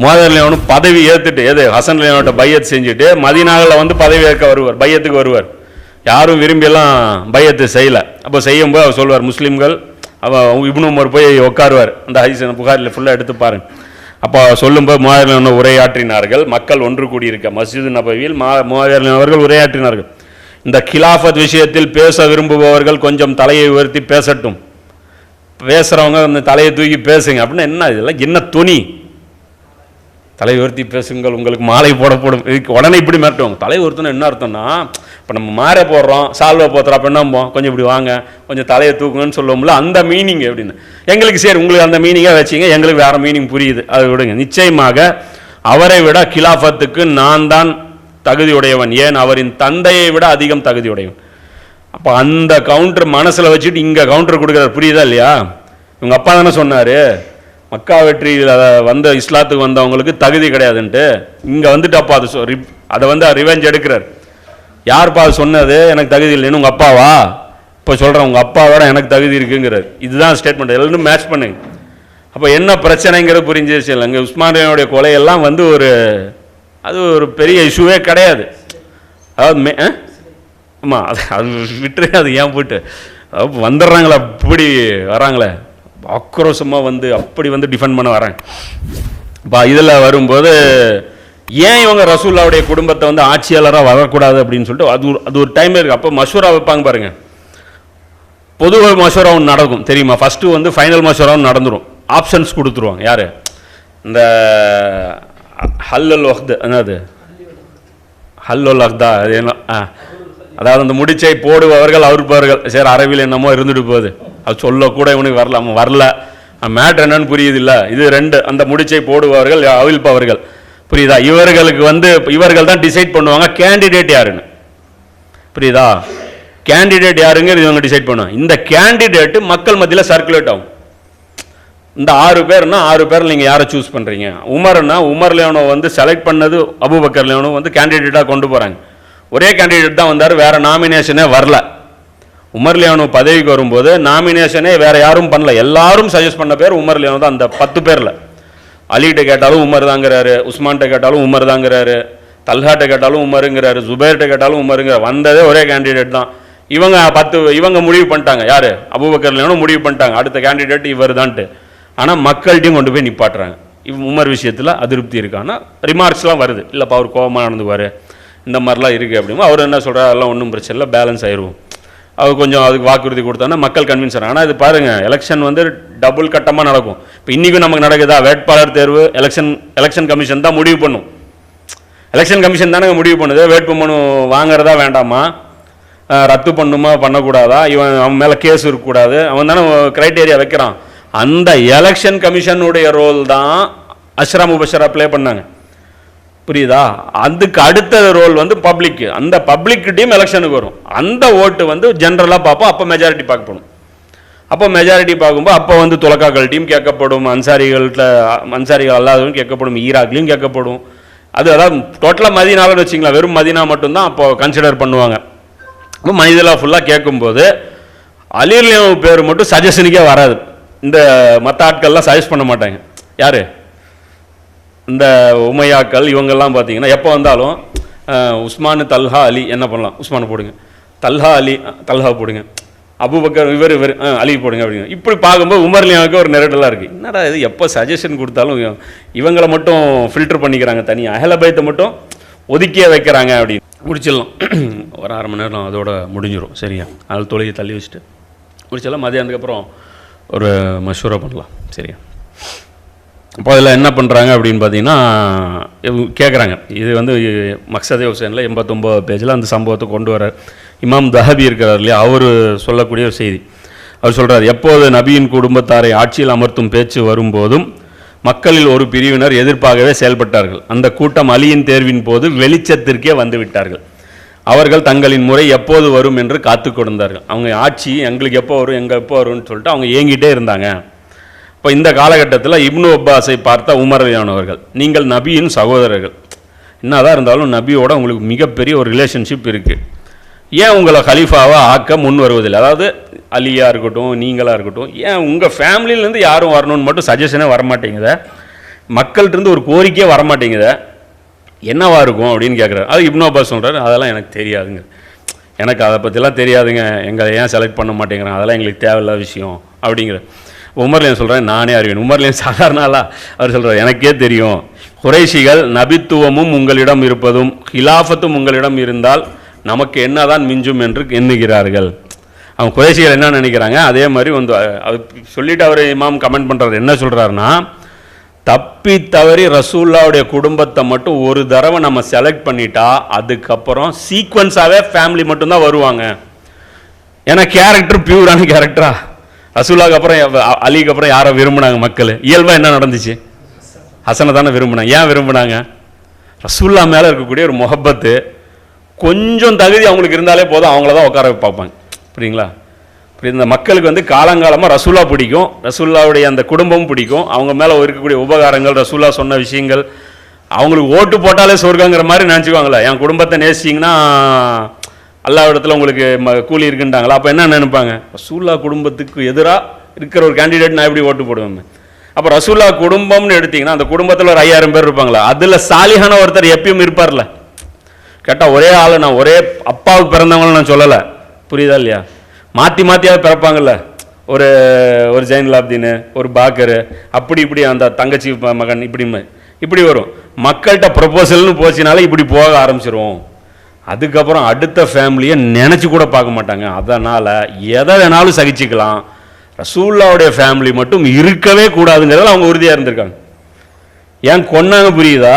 மோதர்லியானும் பதவி ஏற்றுட்டு எது ஹசன் லியானோட்ட பையத் செஞ்சுட்டு மதினாவில் வந்து பதவி ஏற்க வருவார் பையத்துக்கு வருவார். யாரும் விரும்பியெல்லாம் பையத்து செய்யலை. அப்போ செய்யும்போது அவர் சொல்வார் முஸ்லீம்கள் அவள் இப்னு உமர் போய் உட்காருவார் அந்த ஹதீஸ் புகாரில் ஃபுல்லாக எடுத்து பாருங்க. அப்போ சொல்லும்போது மோதர்லியான உரையாற்றினார்கள் மக்கள் ஒன்று கூடியிருக்க மஸ்ஜித் நபவியில் மா மோதர்லியான் அவர்கள் உரையாற்றினார்கள். இந்த கிலாஃபத் விஷயத்தில் பேச விரும்புபவர்கள் கொஞ்சம் தலையை உயர்த்தி பேசட்டும். பேசுகிறவங்க அந்த தலையை தூக்கி பேசுங்க. அப்படின்னா என்ன இதெல்லாம் என்ன துணி தலை உயர்த்தி பேசுங்கள் உங்களுக்கு மாலை போடப்படும். இதுக்கு உடனே இப்படி மிரட்டுவாங்க. தலை உயர்த்தணும் என்ன அர்த்தம்னா இப்போ நம்ம மாற போடுறோம் சால்வை போத்துறோம் அப்போ என்ன பண்ணுவோம்? கொஞ்சம் இப்படி வாங்க கொஞ்சம் தலையை தூக்குங்கன்னு சொல்லுவோம்ல அந்த மீனிங் எப்படின்னு எங்களுக்கு சரி உங்களுக்கு அந்த மீனிங்காக வச்சிங்க எங்களுக்கு வேறு மீனிங் புரியுது. அதை விடுங்க. நிச்சயமாக அவரை விட கிலாஃபத்துக்கு நான் தான் தகுதியுடையவன். ஏன்? அவரின் தந்தையை விட அதிகம் தகுதியுடையவன். அப்போ அந்த கவுண்டர் மனசில் வச்சுட்டு இங்கே கவுண்டர் கொடுக்குறாரு. புரியுதா இல்லையா? இவங்க அப்பா தானே சொன்னார் மக்கா வெற்றியில் வந்த இஸ்லாத்துக்கு வந்தவங்களுக்கு தகுதி கிடையாதுன்ட்டு இங்கே வந்துட்டு அப்பா அது சொ- அதை வந்து ரிவெஞ்ச் எடுக்கிறார். யார்ப்பா அது சொன்னது? எனக்கு தகுதி இல்லைன்னு உங்கள் அப்பாவா? இப்போ சொல்கிறேன் உங்கள் அப்பாவோட எனக்கு தகுதி இருக்குங்கிறார். இதுதான் ஸ்டேட்மெண்ட் எல்லாரும் மேட்ச் பண்ணுங்க. அப்போ என்ன பிரச்சனைங்கிறது புரிஞ்சிருச்சு இல்லை. இங்கே உஸ்மானியனுடைய கொலையெல்லாம் வந்து ஒரு அது ஒரு பெரிய இஷ்யூவே கிடையாது. அதாவது மே ஆ? அது அது விட்டுரு அது ஏன் போட்டு? வந்துடுறாங்களா வந்துடுறாங்களே வராங்களே. ஆக்ரோஷமாக வந்து அப்படி வந்து டிஃபெண்ட் பண்ண வராங்க இப்போ இதில் வரும்போது ஏன் இவங்க ரசூல்லாவுடைய குடும்பத்தை வந்து ஆட்சியாளராக வரக்கூடாது அப்படின்னு சொல்லிட்டு அது ஒரு அது ஒரு டைம் இருக்குது அப்போ மஷூரா வைப்பாங்க பாருங்கள் பொது மஷூரா ஒன்று நடக்கும். தெரியுமா? ஃபஸ்ட்டு வந்து ஃபைனல் மஷூராவும் நடந்துரும். ஆப்ஷன்ஸ் கொடுத்துருவாங்க. யார்? இந்த ஹல்லல் வஹ்து என்னது? ஹல்லோல் அஹ்தா அது என்ன? ஆ. அதாவது அந்த முடிச்சை போடுபவர்கள் அவர்பவர்கள் சரி அரபியில் என்னமோ இருந்துட்டு போகுது. அது சொல்லக்கூட இவனுக்கு வரல அவன் வரல. மேட்ரு என்னன்னு புரியுது இல்லை இது ரெண்டு. அந்த முடிச்சை போடுபவர்கள் அவிழ்ப்பவர்கள் புரியுதா? இவர்களுக்கு வந்து இவர்கள் தான் டிசைட் பண்ணுவாங்க கேண்டிடேட் யாருன்னு. புரியுதா? கேண்டிடேட் யாருங்கிறது இவங்க டிசைட் பண்ணுவாங்க. இந்த கேண்டிடேட் மக்கள் மத்தியில் சர்க்குலேட் ஆகும். இந்த ஆறு பேர்னா ஆறு பேர் நீங்கள் யாரை சூஸ் பண்ணுறீங்க உமர்னா உமர் லேனோ வந்து செலக்ட் பண்ணது அபுபக்கர் லேனோ வந்து கேண்டிடேட்டாக கொண்டு போகிறாங்க ஒரே கேண்டிடேட் தான் வந்தார் வேறு நாமினேஷனே வரல. உமர் லியானு பதவிக்கு வரும்போது நாமினேஷனே வேறு யாரும் பண்ணல. எல்லாரும் சஜஸ்ட் பண்ண பேர் உமர் லியானு தான். அந்த பத்து பேரில். அலிகிட்ட கேட்டாலும் உமர் தாங்கிறாரு உஸ்மான்கிட்ட கேட்டாலும் உமர் தாங்கிறாரு தல்ஹாட்ட கேட்டாலும் உமருங்கிறாரு ஜுபேர்கிட்ட கேட்டாலும் உமருங்கிறார் வந்ததே ஒரே கேண்டிடேட் தான். இவங்க பத்து இவங்க முடிவு பண்ணிட்டாங்க. யார்? அபுபக்கர் லியோனோ முடிவு பண்ணிட்டாங்க. அடுத்த கேண்டிடேட் இவர் தான்ட்டு ஆனால் மக்கள்கிட்டையும் கொண்டு போய் நிப்பாட்டுறாங்க. இவ் உமர் விஷயத்தில் அதிருப்தி இருக்கான்னா ரிமார்க்ஸ்லாம் வருது. இல்லைப்பா அவர் கோபமாக நடந்துவார் இந்த மாதிரிலாம் இருக்குது அப்படிமா அவர் என்ன சொல்கிறார் அதெல்லாம் ஒன்றும் பிரச்சனை இல்லை. பேலன்ஸ் ஆயிடுவோம் அவர் கொஞ்சம் அதுக்கு வாக்குறுதி கொடுத்தாங்கன்னா மக்கள் கன்வின்ஸ் ஆகிறாங்க ஆனால் இது பாருங்கள் எலெக்ஷன் வந்து டபுள் கட்டமாக நடக்கும். இப்போ இன்றைக்கும் நமக்கு நடக்குதா? வேட்பாளர் தேர்வு எலெக்ஷன் எலெக்ஷன் கமிஷன் தான் முடிவு பண்ணும். எலெக்ஷன் கமிஷன் தானே முடிவு பண்ணுது. வேட்புமனு வாங்குறதா வேண்டாமா? ரத்து பண்ணுமா? பண்ணக்கூடாதா? இவன் அவன் மேலே கேஸ் இருக்கக்கூடாது. அவன் தானே க்ரைட்டேரியா வைக்கிறான். அந்த எலெக்ஷன் கமிஷனுடைய ரோல் தான் அஷ்ரா முபஷரா ப்ளே பண்ணாங்க. புரியுதா? அதுக்கு அடுத்த ரோல் வந்து பப்ளிக் அந்த பப்ளிக்கிட்டையும் எலெக்ஷனுக்கு வரும். அந்த ஓட்டு வந்து ஜென்ரலாக பார்ப்போம். அப்போ மெஜாரிட்டி பார்க்கப்படும் அப்போ மெஜாரிட்டி பார்க்கும்போது அப்போ வந்து துலக்காக்கள்கிட்டையும் கேட்கப்படும். அன்சாரிகள்கிட்ட அன்சாரிகள் அல்லாதவங்க கேட்கப்படும். ஈராக்லையும் கேட்கப்படும். அது அதாவது டோட்டலாக மதினாலன்னு வச்சிங்களா வெறும் மதினா மட்டும்தான் அப்போ கன்சிடர் பண்ணுவாங்க. அப்போ மனிதலாக ஃபுல்லாக கேட்கும்போது அலிர்லியம் பேர் மட்டும் சஜஷனுக்கே வராது. இந்த மற்ற ஆட்கள்லாம் சஜஸ்ட் பண்ண மாட்டாங்க. யார்? இந்த உமையாக்கள் இவங்கெல்லாம் பார்த்தீங்கன்னா எப்போ வந்தாலும் உஸ்மானு உஸ்மான் தல்ஹா அலி என்ன பண்ணலாம்? உஸ்மான் போடுங்க. தல்ஹா அலி தல்ஹா போடுங்க. அபுபக்கர் இவர் இவர் அஹ், அலி போடுங்க அப்படிங்க. இப்படி பார்க்கும்போது உமர்லியாவுக்கு ஒரு நெருடலாக இருக்குது என்னடா இது எப்போ சஜஷன் கொடுத்தாலும் இவங்களை மட்டும் ஃபில்டர் பண்ணிக்கிறாங்க தனியாக அஹலபயத்தை மட்டும் ஒதுக்கியே வைக்கிறாங்க அப்படின்னு. முடிச்சிடலாம். ஒரு அரை மணி நேரம் அதோட முடிஞ்சிடும் சரியா? அதில் தொழுகை தள்ளி வச்சுட்டு முடிச்சிடலாம். மதியானத்துக்கு அப்புறம் ஒரு மஷூரா பண்ணலாம். சரியா? அப்போ அதில் என்ன பண்ணுறாங்க அப்படின்னு பார்த்தீங்கன்னா கேட்குறாங்க. இது வந்து மக்சதே ஹுசேனில் எண்பத்தொம்போது பேஜில் அந்த சம்பவத்தை கொண்டு வர இமாம் தஹபி இருக்கிறார் இல்லையா? அவர் சொல்லக்கூடிய ஒரு செய்தி. அவர் சொல்கிறார் எப்போது நபியின் குடும்பத்தாரை ஆட்சியில் அமர்த்தும் பேச்சு வரும்போதும் மக்களில் ஒரு பிரிவினர் எதிர்ப்பாகவே செயல்பட்டார்கள். அந்த கூட்டம் அலியின் தேர்வின் போது வெளிச்சத்திற்கே வந்துவிட்டார்கள். அவர்கள் தங்களின் முறை எப்போது வரும் என்று காத்து கொடுந்தார்கள் அவங்க ஆட்சி எங்களுக்கு எப்போ வரும் எங்கே எப்போ வரும்னு சொல்லிட்டு அவங்க ஏங்கிட்டே இருந்தாங்க. இப்போ இந்த காலகட்டத்தில் இப்னு அப்பாஸை பார்த்த உமரவியானவர்கள் நீங்கள் நபியின் சகோதரர்கள். என்னதான் இருந்தாலும் நபியோட உங்களுக்கு மிகப்பெரிய ஒரு ரிலேஷன்ஷிப் இருக்குது ஏன் உங்களை ஹலீஃபாவாக ஆக்க முன் வருவதில்லை? அதாவது அலியாக இருக்கட்டும் நீங்களாக இருக்கட்டும் ஏன் உங்கள் ஃபேமிலியிலேருந்து யாரும் வரணும்னு மட்டும் சஜஷனே வரமாட்டேங்குத? மக்கள்கிட்ட ஒரு கோரிக்கையே வரமாட்டேங்குத? என்னவா இருக்கும் அப்படின்னு கேட்குறாரு அது இப்னு அப்பாஸ் சொல்கிறாரு அதெல்லாம் எனக்கு தெரியாதுங்க. எனக்கு அதை பற்றிலாம் தெரியாதுங்க. எங்களை ஏன் செலக்ட் பண்ண மாட்டேங்கிறாங்க? அதெல்லாம் எங்களுக்கு தேவையில்லாத விஷயம் அப்படிங்கிற உமர்லேயும் சொல்கிறேன் நானே அறிவேன். உமர்லேயும் சாதாரணாலா அவர் சொல்கிறார் எனக்கே தெரியும். குறைஷிகள் நபித்துவமும் உங்களிடம் இருப்பதும் ஹிலாஃபத்தும் உங்களிடம் இருந்தால் நமக்கு என்னதான் மிஞ்சும் என்று எண்ணுகிறார்கள். அவங்க குறைஷிகள் என்ன நினைக்கிறாங்க? அதே மாதிரி வந்து அவர் சொல்லிட்டு அவர் இமாம் கமெண்ட் பண்ணுறாரு என்ன சொல்கிறாருன்னா தப்பி தவறி ரசூல்லாவுடைய குடும்பத்தை மட்டும் ஒரு தடவை நம்ம செலக்ட் பண்ணிட்டா அதுக்கப்புறம் சீக்வன்ஸாகவே ஃபேமிலி மட்டும்தான் வருவாங்க. ஏன்னா கேரக்டர் பியூரான கேரக்டரா ரசூலாக்கு அப்புறம் அலிக்கு அப்புறம் யாரை விரும்பினாங்க மக்கள்? இயல்பாக என்ன நடந்துச்சு? ஹசனை தானே விரும்பினாங்க. ஏன் விரும்பினாங்க? ரசூல்லா மேலே இருக்கக்கூடிய ஒரு முகப்பத்து கொஞ்சம் தகுதி அவங்களுக்கு இருந்தாலே போதும். அவங்கள தான் உட்கார பார்ப்பாங்க. புரியுங்களா இந்த மக்களுக்கு வந்து காலங்காலமாக ரசூல்லா பிடிக்கும். ரசூல்லாவுடைய அந்த குடும்பமும் பிடிக்கும். அவங்க மேலே இருக்கக்கூடிய உபகாரங்கள் ரசூல்லா சொன்ன விஷயங்கள் அவங்களுக்கு ஓட்டு போட்டாலே சொர்க்கங்கிற மாதிரி நினச்சிக்குவாங்களே. என் குடும்பத்தை நேசிச்சிங்கன்னா அல்லா இடத்துல உங்களுக்கு ம- கூலி இருக்குன்றாங்களா? அப்போ என்ன நினைப்பாங்க? ரசூல்லா குடும்பத்துக்கு எதிராக இருக்கிற ஒரு கேண்டிடேட் நான் எப்படி ஓட்டு போடுவேன்? அப்போ ரசூல்லா குடும்பம்னு எடுத்தீங்கன்னா அந்த குடும்பத்தில் ஒரு ஐயாயிரம் பேர் இருப்பாங்களா? அதில் சாலிஹான ஒருத்தர் எப்பயும் இருப்பார்ல. கேட்டால் ஒரே ஆள் நான் ஒரே அப்பாவுக்கு பிறந்தவங்களும் நான் சொல்லலை. புரியுதா இல்லையா? மாற்றி மாற்றியாவது பிறப்பாங்கல்ல. ஒரு ஒரு ஜெயின்லாப்தீன் ஒரு பாக்கர் அப்படி இப்படி அந்த தங்கச்சி மகன் இப்படி இப்படி வரும். மக்கள்கிட்ட ப்ரொபோசல்னு போச்சுனாலே இப்படி போக ஆரம்பிச்சிருவோம் அதுக்கப்புறம் அடுத்த ஃபேமிலியை நினச்சி கூட பார்க்க மாட்டாங்க. அதனால் எதை வேணாலும் சகிச்சுக்கலாம். ரசூல்லாவுடைய ஃபேமிலி மட்டும் இருக்கவே கூடாதுங்கிறதுல அவங்க உறுதியாக இருந்திருக்காங்க. ஏன் கொன்னாங்க புரியுதா?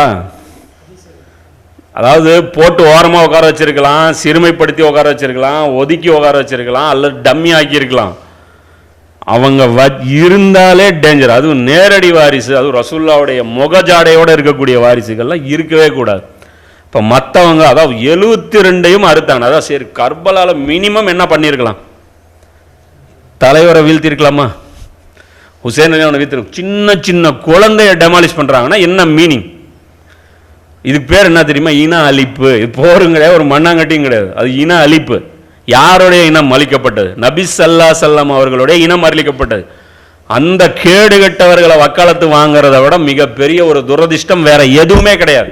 அதாவது போட்டு ஓரமாக உட்கார வச்சிருக்கலாம் சிறுமைப்படுத்தி உட்கார வச்சிருக்கலாம் ஒதுக்கி உட்கார வச்சிருக்கலாம் அல்லது டம்மி ஆக்கியிருக்கலாம். அவங்க வ இருந்தாலே டேஞ்சர் அதுவும் நேரடி வாரிசு அதுவும் ரசூல்லாவுடைய முகஜாடையோடு இருக்கக்கூடிய வாரிசுகள்லாம் இருக்கவே கூடாது. இப்போ மற்றவங்க அதாவது எழுபத்தி ரெண்டையும் அறுத்தாங்க அதான் சரி கர்பலால் மினிமம் என்ன பண்ணியிருக்கலாம் தலைவரை வீழ்த்திருக்கலாமா? ஹுசேன் அவனை வீழ்த்திரு சின்ன சின்ன குழந்தைய டெமாலிஷ் பண்ணுறாங்கன்னா என்ன மீனிங் இதுக்கு பேர் என்ன தெரியுமா? இன அழிப்பு. இது போரும் கிடையாது ஒரு மண்ணாங்கட்டியும் கிடையாது. அது இன அழிப்பு. யாருடைய இனம் அழிக்கப்பட்டது? நபி சல்லா சல்லாம் அவர்களுடைய இனம் அழிக்கப்பட்டது. அந்த கேடுகட்டவர்களை வக்காலத்து வாங்குறத விட மிகப்பெரிய ஒரு துரதிர்ஷ்டம் வேற எதுவுமே கிடையாது.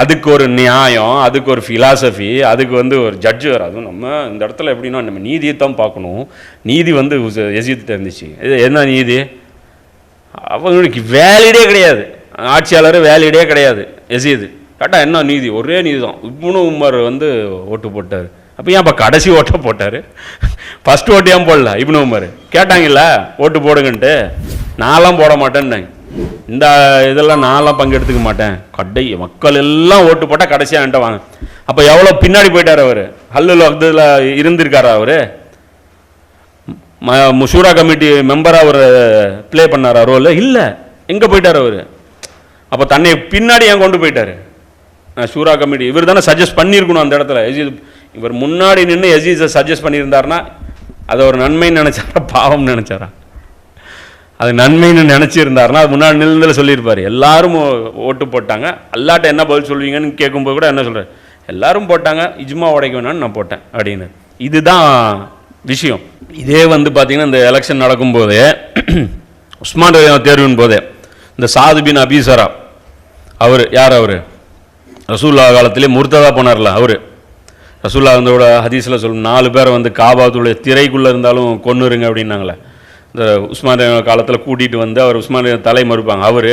அதுக்கு ஒரு நியாயம் அதுக்கு ஒரு ஃபிலாசபி அதுக்கு வந்து ஒரு ஜட்ஜு வரும் அதுவும் நம்ம இந்த இடத்துல எப்படின்னா நம்ம நீதியை தான் பார்க்கணும். நீதி வந்து எசித்துட்டு இருந்துச்சு. இது என்ன நீதி? அவங்களுக்கு வேலிடே கிடையாது. ஆட்சியாளர் வேலிடே கிடையாது. எசியது. கேட்டால் என்ன நீதி? ஒரே நீதி தான் இப்னு உமர் வந்து ஓட்டு போட்டார். அப்போ ஏன் இப்போ கடைசி ஓட்டை போட்டார்? ஃபஸ்ட் ஓட்டு ஏன் போடல? இப்னு உமர். கேட்டாங்கல்ல ஓட்டு போடுங்கன்ட்டு. நான்லாம் போட மாட்டேன்னாங்க இந்த இதெல்லாம் நான்லாம் பங்கெடுத்துக்க மாட்டேன். கடை மக்கள் எல்லாம் ஓட்டு போட்டால் கடைசியாக என்கிட்ட வாங்க. அப்போ எவ்வளோ பின்னாடி போயிட்டார் அவர்? ஹல்லுல் வக்தில் இருந்திருக்காரா அவர்? ம முஷூரா கமிட்டி மெம்பராக அவர் ப்ளே பண்ணாரா ரோல் இல்லை. எங்கே போயிட்டார் அவர்? அப்போ தன்னை பின்னாடி ஏன் கொண்டு போயிட்டாரு? ஷூரா கமிட்டி. இவர் தானே சஜஸ்ட் பண்ணியிருக்கணும் அந்த இடத்துல. எஜீஸ் இவர் முன்னாடி நின்று எஜீஸை சஜஸ்ட் பண்ணியிருந்தாருன்னா அதை ஒரு நன்மைன்னு நினச்சாரா பாவம்னு நினச்சாரா? அது நன்மைன்னு நினச்சிருந்தாருன்னா அது முன்னாடி நிலந்தில் சொல்லியிருப்பார். எல்லாரும் ஓ- ஓட்டு போட்டாங்க. அல்லாட்ட என்ன பதில் சொல்வீங்கன்னு கேட்கும்போது கூட என்ன சொல்கிறார் எல்லாரும் போட்டாங்க இஜ்மா உடைக்க வேணாம்னு நான் போட்டேன் அப்படின்னு இதுதான் விஷயம். இதே வந்து பார்த்தீங்கன்னா இந்த எலெக்ஷன் நடக்கும்போதே உஸ்மான் தேர்வின் போதே இந்த சாது பின் அபீசரா அவர் யார் அவர்? ரசூல்லா காலத்திலே முர்த்ததா போனார்ல அவர். ரசூல்லா வந்தோட ஹதீஸில் சொல்லணும் நாலு பேரை வந்து காபாத்துடைய திரைக்குள்ளே இருந்தாலும் கொன்னுருங்க அப்படின்னாங்களே. இந்த காலத்தில் கூட்டிகிட்டு வந்து அவர் உஸ்மான் தலை மறுப்பாங்க. அவர்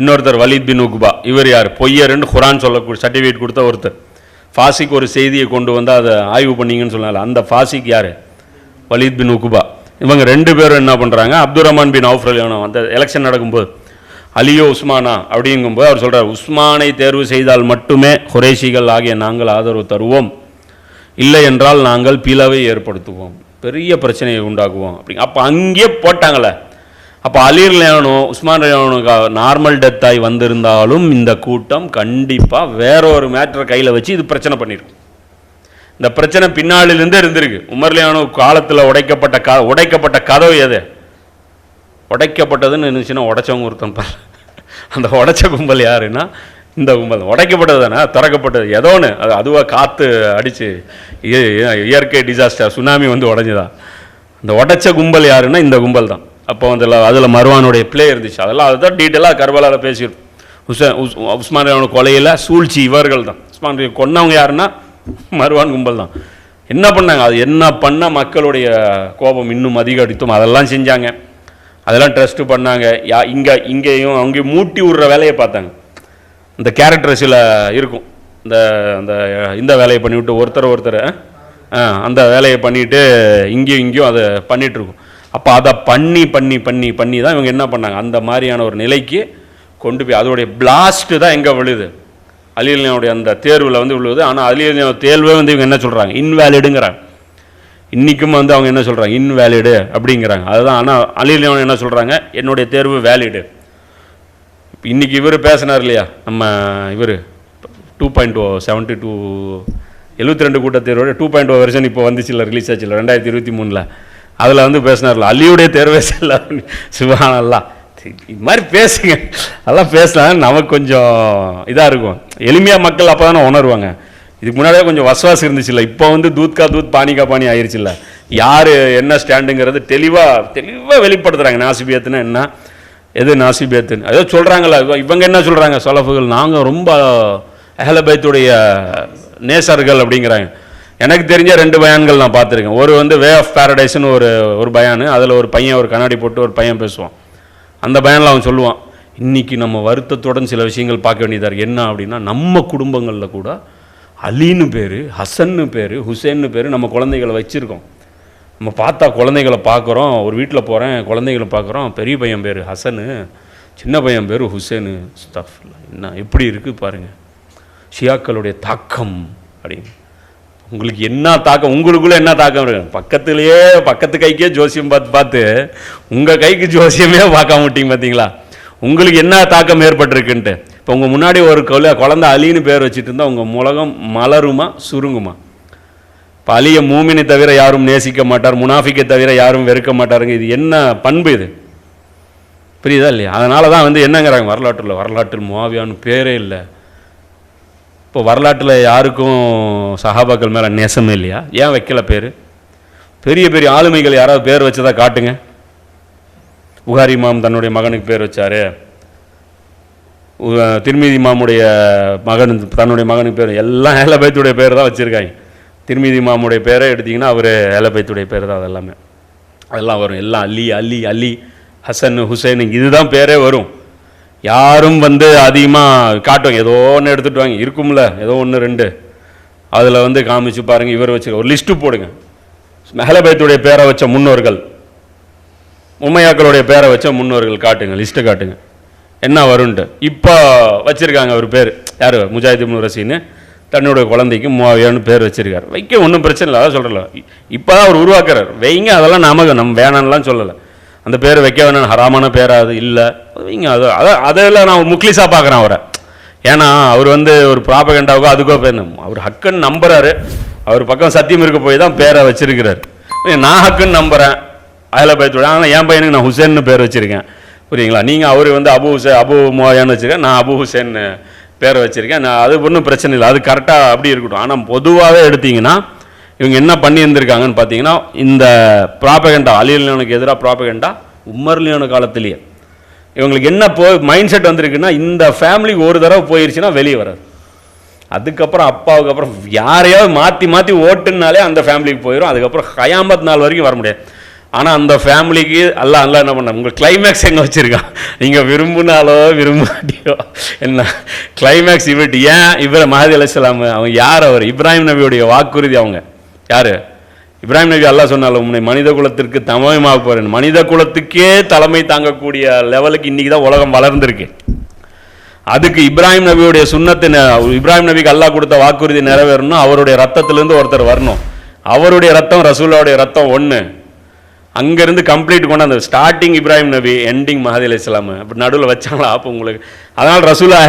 இன்னொருத்தர் வலித் பின் உக்பா. இவர் யார்? பொய்யருன்னு குரான் சொல்லக்கூடிய சர்டிஃபிகேட் கொடுத்த ஒருத்தர். ஃபாசிக் ஒரு செய்தியை கொண்டு வந்து அதை ஆய்வு பண்ணீங்கன்னு சொன்னால அந்த ஃபாசிக் யார்? வலித் பின் உக்குபா இவங்க ரெண்டு பேரும் என்ன பண்ணுறாங்க அப்துல் ரஹ்மான் பின் அவுஃப் ரலியானோ அந்த எலெக்ஷன் நடக்கும்போது அலியோ உஸ்மானா அப்படிங்கும்போது அவர் சொல்கிறார் உஸ்மானை தேர்வு செய்தால் மட்டுமே குறைஷிகள் ஆகிய நாங்கள் ஆதரவு தருவோம். இல்லை என்றால் நாங்கள் பிளவை ஏற்படுத்துவோம். பெரிய பிரச்சனையை உண்டாக்குவோம். அப்படி அப்போ அங்கேயே போட்டாங்களே. அப்போ அலீர் லேனோ உஸ்மான் லேனோனுக்கு நார்மல் டெத் வந்திருந்தாலும் இந்த கூட்டம் கண்டிப்பாக வேற ஒரு மேட்டரை கையில் வச்சு இது பிரச்சனை பண்ணியிருக்கும் இந்த பிரச்சனை பின்னாளிலிருந்து இருந்திருக்கு. உமர்லியானோ காலத்தில் உடைக்கப்பட்ட க உடைக்கப்பட்ட கதவு எது? உடைக்கப்பட்டதுன்னு இருந்துச்சுன்னா உடைச்சவங்க ஒருத்தன் பாரு. அந்த உடைச்ச கும்பல் யாருன்னா இந்த கும்பல் உடைக்கப்பட்டது தானே திறக்கப்பட்டது. ஏதோ ஒன்று அது அதுவாக காற்று அடித்து இயற்கை டிசாஸ்டர் சுனாமி வந்து உடஞ்சுதான் இந்த உடைச்ச கும்பல் யாருன்னா இந்த கும்பல் தான். அப்போ வந்து அதில் மருவானுடைய பிளே இருந்துச்சு. அதெல்லாம் அதுதான் டீட்டெயிலாக கர்பலாவில் பேசியிருப்போம். உஸ்மான் உஸ் உஸ்மான கொலையில் சூழ்ச்சி இவர்கள் தான். உஸ்மான் கொன்னவங்க யாருன்னா மருவான் கும்பல் தான். என்ன பண்ணாங்க? அது என்ன பண்ணால் மக்களுடைய கோபம் இன்னும் அதிகரித்தும். அதெல்லாம் செஞ்சாங்க. அதெல்லாம் ட்ரஸ்ட்டு பண்ணாங்க. யா இங்கே இங்கேயும் அங்கேயும் மூட்டி விடுற வேலையை பார்த்தாங்க. இந்த கேரக்டர் சில இருக்கும். இந்த இந்த இந்த வேலையை பண்ணிவிட்டு ஒருத்தர் ஒருத்தர் அந்த வேலையை பண்ணிவிட்டு இங்கேயும் இங்கேயும் அதை பண்ணிகிட்ருக்கும் அப்போ அதை பண்ணி பண்ணி பண்ணி பண்ணி தான் இவங்க என்ன பண்ணாங்க? அந்த மாதிரியான ஒரு நிலைக்கு கொண்டு போய் அதோடைய பிளாஸ்ட்டு தான் எங்கே விழுது? அலியலினுடைய அந்த தேர்வில் வந்து விழுது. ஆனால் அலியலின தேர்வே வந்து இவங்க என்ன சொல்கிறாங்க இன்வேலிடுங்கிறாங்க இன்றைக்கும் வந்து அவங்க என்ன சொல்கிறாங்க இன்வேலிடு அப்படிங்கிறாங்க. அதுதான். ஆனால் அலியலினவன் என்ன சொல்கிறாங்க என்னுடைய தேர்வு வேலிடு இன்னைக்கு இவர் பேசினார் இல்லையா? நம்ம இவர் டூ பாயிண்ட் ஓ செவன்ட்டி டூ எழுபத்தி ரெண்டு கூட்டத்தேர்வோட two point oh oh version இப்போ வந்துச்சுல்ல ரிலீஸ் ஆச்சுல்ல ரெண்டாயிரத்தி இருபத்தி மூணில். அதில் வந்து பேசினார்ல அலியுடைய தேர்வே செல்ல சிவானல்லாம் இது மாதிரி பேசுங்க. அதெல்லாம் பேசலாம் நமக்கு கொஞ்சம் இதாக இருக்கும். எளிமையாக மக்கள் அப்போ தானே உணருவாங்க. இதுக்கு முன்னாடியே கொஞ்சம் வசவாசம் இருந்துச்சுல்ல இப்போ வந்து தூத்கா தூத் பானிகா பானி ஆயிருச்சுல்ல யார் என்ன ஸ்டாண்டுங்கிறது தெளிவாக தெளிவாக வெளிப்படுத்துகிறாங்க நாசிபியத்துன்னா என்ன? எது நாசிபேத்துன்னு ஏதோ சொல்கிறாங்களா இவங்க என்ன சொல்கிறாங்க சொலஃபுகள் நாங்கள் ரொம்ப அஹலபைத்துடைய நேசர்கள் அப்படிங்கிறாங்க. எனக்கு தெரிஞ்ச ரெண்டு பயான்கள் நான் பார்த்துருக்கேன். ஒரு வந்து வே ஆஃப் பேரடைஸ்னு ஒரு ஒரு பயானு அதில் ஒரு பையன் ஒரு கண்ணாடி போட்டு ஒரு பையன் பேசுவான். அந்த பயானில் அவன் சொல்லுவான் இன்றைக்கி நம்ம வருத்தத்துடன் சில விஷயங்கள் பார்க்க வேண்டியதாக இருக்குது என்ன அப்படின்னா நம்ம குடும்பங்களில் கூட அலின்னு பேர் ஹசன்னு பேர் ஹுசேன்னு பேர் நம்ம குழந்தைகளை வச்சுருக்கோம். நம்ம பார்த்தா குழந்தைகளை பார்க்குறோம். ஒரு வீட்டில் போகிறேன் குழந்தைகளை பார்க்குறோம். பெரிய பையன் பேர் ஹசனு சின்ன பையன் பேர் ஹுசேனு. ஸ்டஃப் என்ன எப்படி இருக்குது பாருங்கள் ஷியாக்களுடைய தாக்கம் அப்படின்னு. உங்களுக்கு என்ன தாக்கம் உங்களுக்குள்ளே என்ன தாக்கம் இருக்கு? பக்கத்துலேயே பக்கத்து கைக்கே ஜோசியம் பார்த்து பார்த்து உங்கள் கைக்கு ஜோசியமே பார்க்க மாட்டிங்க பார்த்தீங்களா? உங்களுக்கு என்ன தாக்கம் ஏற்பட்டிருக்குன்ட்டு. இப்போ உங்கள் முன்னாடி ஒரு கொலை குழந்தை அலின்னு பேர் வச்சுட்டு இருந்தால் உங்கள் முலகம் மலருமா சுருங்குமா? இப்போ அலியை மூமினை தவிர யாரும் நேசிக்க மாட்டார் முனாஃபிக்கை தவிர யாரும் வெறுக்க மாட்டாருங்க. இது என்ன பண்பு இது? புரியுதா இல்லையா? அதனால தான் வந்து என்னங்கிறாங்க? வரலாற்றில் வரலாற்றில் முவாவியான்னு பேரே இல்லை. இப்போ வரலாற்றில் யாருக்கும் சஹாபாக்கள் மேலே நேசமே இல்லையா? ஏன் வைக்கல பேர்? பெரிய பெரிய ஆளுமைகள் யாராவது பேர் வச்சதா காட்டுங்க. உகாரி மாம் தன்னுடைய மகனுக்கு பேர் வச்சார். உ- திருமிதி மாமுடைய மகன் தன்னுடைய மகனுக்கு பேர் எல்லாம் ஏலபேத்துடைய பேர் தான் வச்சுருக்காங்க. திருமிதி மாமுடைய பேரை எடுத்தீங்கன்னா அவர் ஏலபைத்துடைய பேர் தான் அதெல்லாமே. அதெல்லாம் வரும். எல்லாம் அலி அலி அலி ஹசன் ஹுசைன் இதுதான் பேரே வரும். யாரும் வந்து அதிகமாக காட்டுவாங்க. ஏதோ ஒன்று எடுத்துட்டு வாங்க. இருக்கும்ல. ஏதோ ஒன்று ரெண்டு. அதில் வந்து காமிச்சு பாருங்கள் இவர் வச்சு ஒரு லிஸ்ட்டு போடுங்க. மெஹலபைத்துடைய பேரை வச்ச முன்னோர்கள். உமையாக்களுடைய பேரை வச்ச முன்னோர்கள் காட்டுங்க. லிஸ்ட்டை காட்டுங்க. என்ன வரும்ன்ட்டு. இப்போ வச்சுருக்காங்க அவர் பேர். யார்? முஜாஹித் ரசின்னு. தன்னுடைய குழந்தைக்கு மூவாவியான்னு பேர் வச்சிருக்கார். வைக்க ஒன்றும் பிரச்சனை இல்லை அதான் சொல்கிறல இப்போ தான் அவர் உருவாக்குறார். வைங்க அதெல்லாம் நமக்கு நம்ம வேணான்லாம் சொல்லலை. அந்த பேர் வைக்க வேணாம் ஹராமான பேரா அது இல்லை. வைங்க அது அதை அதெல்லாம் நான் முக்லிஸாக பார்க்குறேன் அவரை. ஏன்னா அவர் வந்து ஒரு ப்ராபகண்டாவுக்கோ அதுக்கோ பேர் அவர் ஹக்குன்னு நம்புறாரு. அவர் பக்கம் சத்தியம் இருக்க போய் தான் பேரை வச்சிருக்கிறார். நான் ஹக்குன்னு நம்புகிறேன் அதில் பயத்துவிட ஆனால் என் பையனுக்கு நான் ஹுசேன்னு பேர் வச்சுருக்கேன். புரியுங்களா நீங்கள் அவர் வந்து அபு ஹுசே அபு மோயான்னு வச்சுருக்கேன். நான் அபு ஹுசேன்னு பேரை வச்சுருக்கேன். நான் அது ஒன்றும் பிரச்சனை இல்லை. அது கரெக்டாக அப்படி இருக்கட்டும். ஆனால் பொதுவாகவே எடுத்தீங்கன்னா இவங்க என்ன பண்ணியிருந்திருக்காங்கன்னு பார்த்தீங்கன்னா இந்த ப்ராபகண்டா அலிலியனுக்கு எதிராக ப்ராபகண்டா உமர்லியனு காலத்திலேயே. இவங்களுக்கு என்ன போ மைண்ட் செட் வந்திருக்குன்னா இந்த ஃபேமிலி ஒரு தடவை போயிருச்சுன்னா வெளியே வராது. அதுக்கப்புறம் அப்பாவுக்கு அப்புறம் யாரையாவது மாற்றி மாற்றி ஓட்டுனாலே அந்த ஃபேமிலிக்கு போயிடும் அதுக்கப்புறம் கயாமத் நாள் வரைக்கும் வர முடியாது. ஆனால் அந்த ஃபேமிலிக்கு அல்ல அல்ல என்ன பண்ண உங்கள் கிளைமேக்ஸ் எங்கே வச்சுருக்கான்? நீங்கள் விரும்பினாலோ விரும்பாட்டியோ என்ன? கிளைமேக்ஸ் இவட் ஏன் இவரை மஹதி அலைசலாம் அவங்க யார் அவர்? இப்ராஹிம் நபியுடைய வாக்குறுதி அவங்க. யார்? இப்ராஹிம் நபி அல்லாஹ் சொன்னாலும் உன்னை மனித குலத்திற்கு தலைமையாக போகிறேன் மனித குலத்துக்கே தலைமை தாங்கக்கூடிய லெவலுக்கு இன்றைக்கி தான் உலகம் வளர்ந்துருக்கு. அதுக்கு இப்ராஹிம் நபியுடைய சுண்ணத்தை இப்ராஹிம் நபிக்கு அல்லாஹ் கொடுத்த வாக்குறுதி நிறைவேறணும் அவருடைய ரத்தத்திலேருந்து ஒருத்தர் வரணும். அவருடைய ரத்தம் ரசூலாவுடைய ரத்தம் ஒன்று அங்கேருந்து கம்ப்ளீட் கொண்டு அந்த ஸ்டார்டிங் இப்ராஹிம் நபி எண்டிங் மஹதி அலி இஸ்லாமு அப்படி நடுவில் வச்சாங்களா? அப்போ உங்களுக்கு அதனால் ரசூலா